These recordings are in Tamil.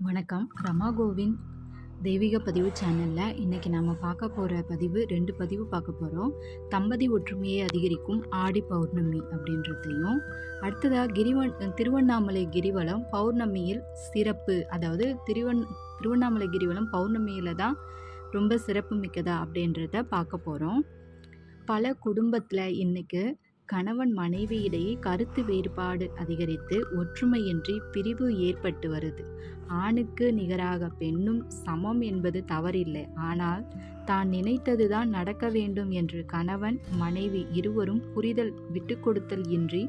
வணக்கம். ரமா கோவிந்த் தெய்வீக பதிவு சேனலில் இன்றைக்கி நம்ம பார்க்க போகிற பதிவு ரெண்டு பதிவு பார்க்க போகிறோம் தம்பதி ஒற்றுமையை அதிகரிக்கும் ஆடி பௌர்ணமி அப்படின்றதையும் அடுத்ததாக கிரிவன் திருவண்ணாமலை கிரிவலம் பௌர்ணமியில் சிறப்பு அதாவது திருவண் திருவண்ணாமலை கிரிவலம் பௌர்ணமியில் தான் ரொம்ப சிறப்பு மிக்கதா அப்படின்றத பார்க்க போகிறோம் பல குடும்பத்தில் இன்றைக்கு கணவன் மனைவியிடையே கருத்து வேறுபாடு அதிகரித்து ஒற்றுமையின்றி பிரிவு ஏற்பட்டு வருது. ஆணுக்கு நிகராக பெண்ணும் சமம் என்பது தவறில்லை. ஆனால் தான் நினைத்ததுதான் நடக்க வேண்டும் என்று கணவன் மனைவி இருவரும் புரிதல் விட்டு கொடுத்தல் இன்றி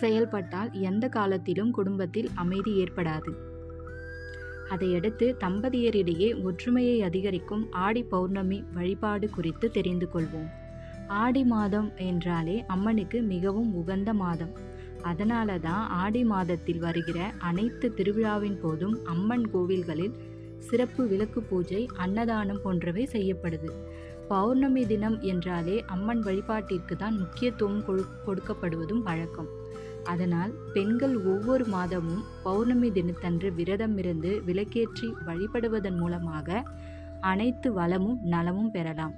செயல்பட்டால் எந்த காலத்திலும் குடும்பத்தில் அமைதி ஏற்படாது. அதையடுத்து தம்பதியரிடையே ஒற்றுமையை அதிகரிக்கும் ஆடி பௌர்ணமி வழிபாடு குறித்து தெரிந்து கொள்வோம். ஆடி மாதம் என்றாலே அம்மனுக்கு மிகவும் உகந்த மாதம். அதனால தான் ஆடி மாதத்தில் வருகிற அனைத்து திருவிழாவின் போதும் அம்மன் கோவில்களில் சிறப்பு விளக்கு பூஜை அன்னதானம் போன்றவை செய்யப்படுது. பௌர்ணமி தினம் என்றாலே அம்மன் வழிபாட்டிற்கு தான் முக்கியத்துவம் கொடுக்கப்படுவதும் வழக்கம். அதனால் பெண்கள் ஒவ்வொரு மாதமும் பௌர்ணமி தினத்தன்று விரதம் இருந்து விளக்கேற்றி வழிபடுவதன் மூலமாக அனைத்து வளமும் நலமும் பெறலாம்.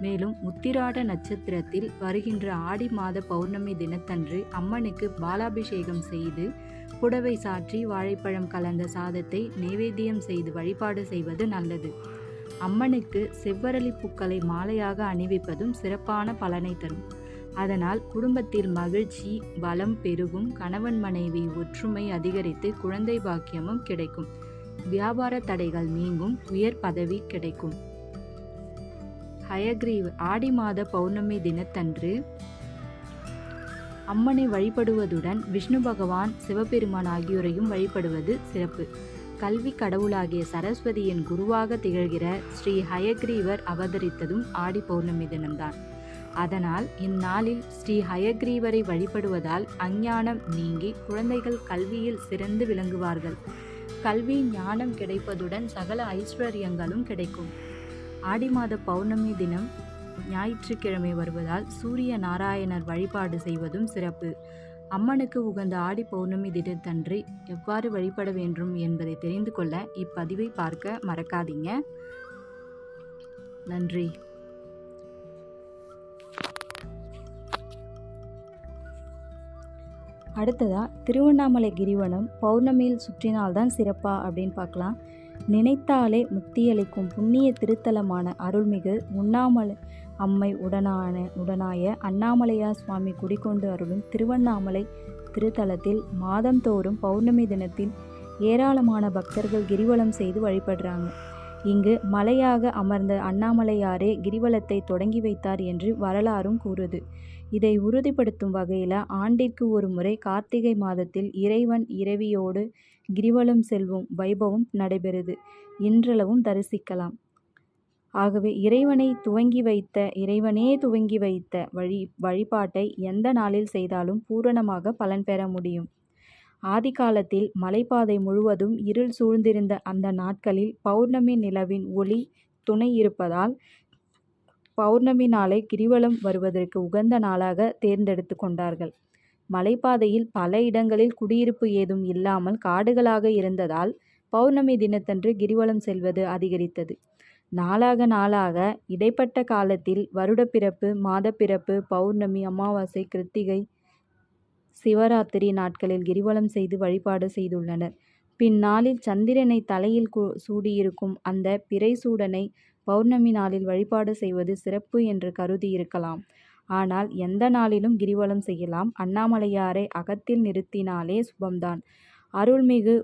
மேலும் உத்திராட நட்சத்திரத்தில் வருகின்ற ஆடி மாத பௌர்ணமி தினத்தன்று அம்மனுக்கு பாலாபிஷேகம் செய்து புடவை சாற்றி வாழைப்பழம் கலந்த சாதத்தை நைவேத்தியம் செய்து வழிபாடு செய்வது நல்லது. அம்மனுக்கு செவ்வரளி பூக்களை மாலையாக அணிவிப்பதும் சிறப்பான பலனை தரும். அதனால் குடும்பத்தில் மகிழ்ச்சி வளம் பெருகும் கணவன் மனைவி ஒற்றுமை அதிகரித்து குழந்தை பாக்கியமும் கிடைக்கும். வியாபார தடைகள் நீங்கும் உயர் பதவி கிடைக்கும். ஹயக்ரீவ் ஆடி மாத பௌர்ணமி தினத்தன்று அம்மனை வழிபடுவதுடன் விஷ்ணு பகவான் சிவபெருமான் ஆகியோரையும் வழிபடுவது சிறப்பு. கல்வி கடவுளாகிய சரஸ்வதியின் குருவாக திகழ்கிற ஸ்ரீ ஹயக்ரீவர் அவதரித்ததும் ஆடி பௌர்ணமி தினம்தான். அதனால் இந்நாளில் ஸ்ரீ ஹயக்ரீவரை வழிபடுவதால் அஞ்ஞானம் நீங்கி குழந்தைகள் கல்வியில் சிறந்து விளங்குவார்கள். கல்வி ஞானம் கிடைப்பதுடன் சகல ஐஸ்வர்யங்களும் கிடைக்கும். ஆடி மாத பௌர்ணமி தினம் ஞாயிற்றுக்கிழமை வருவதால் சூரிய நாராயணர் வழிபாடு செய்வதும் சிறப்பு. அம்மனுக்கு உகந்த ஆடி பௌர்ணமி தினத்தன்று எவ்வாறு வழிபட வேண்டும் என்பதை தெரிந்து கொள்ள இப்பதிவை பார்க்க மறக்காதீங்க. நன்றி. அடுத்ததாக திருவண்ணாமலை கிரிவலம் பௌர்ணமியில் சுற்றினால்தான் சிறப்பா அப்படின்னு பார்க்கலாம். நினைத்தாலே முக்தியளிக்கும் புண்ணிய திருத்தலமான அருள்மிகு உண்ணாமலை அம்மை உடனான உடனாய அண்ணாமலையா சுவாமி குடிக்கொண்டு அருளும் திருவண்ணாமலை திருத்தலத்தில் மாதந்தோறும் பௌர்ணமி தினத்தில் ஏராளமான பக்தர்கள் கிரிவலம் செய்து வழிபடுறாங்க. இங்கு மலையாக அமர்ந்த அண்ணாமலையாரே கிரிவலத்தை தொடங்கி வைத்தார் என்று வரலாறும் கூறுது. இதை உறுதிப்படுத்தும் வகையில் ஆண்டிற்கு ஒரு முறை கார்த்திகை மாதத்தில் இறைவன் இறைவியோடு கிரிவலம் செல்வும் வைபவம் நடைபெறுது. இன்றளவும் தரிசிக்கலாம். ஆகவே இறைவனை துவங்கி வைத்த இறைவனே துவங்கி வைத்த வழி வழிபாட்டை எந்த நாளில் செய்தாலும் பூரணமாக பலன் பெற முடியும். ஆதி காலத்தில் மலைப்பாதை முழுவதும் இருள் சூழ்ந்திருந்த அந்த நாட்களில் பௌர்ணமி நிலவின் ஒளி துணை இருப்பதால் பௌர்ணமி நாளை கிரிவலம் வருவதற்கு உகந்த நாளாக தேர்ந்தெடுத்து கொண்டார்கள். மலைப்பாதையில் பல இடங்களில் குடியிருப்பு ஏதும் இல்லாமல் காடுகளாக இருந்ததால் பௌர்ணமி தினத்தன்று கிரிவலம் செல்வது அதிகரித்தது. நாளாக நாளாக இடைப்பட்ட காலத்தில் வருடப்பிறப்பு மாதப்பிறப்பு பௌர்ணமி அமாவாசை கிருத்திகை சிவராத்திரி நாட்களில் கிரிவலம் செய்து வழிபாடு செய்துள்ளனர். பின்னாளில் சந்திரனை தலையில் சூடியிருக்கும் அந்த பிறை சூடனை பௌர்ணமி நாளில் வழிபாடு செய்வது சிறப்பு என்று கருதி இருக்கலாம். ஆனால் எந்த நாளிலும் கிரிவலம் செய்யலாம். அண்ணாமலையாரை அகத்தில் நிறுத்தினாலே சுபம்தான். அருள்மிகு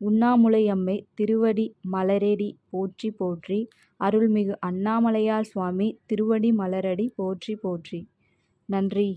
உண்ணாமுலையம்மை திருவடி மலரடி போற்றி போற்றி அருள்மிகு அண்ணாமலையார் சுவாமி திருவடி மலரடி போற்றி போற்றி. நன்றி.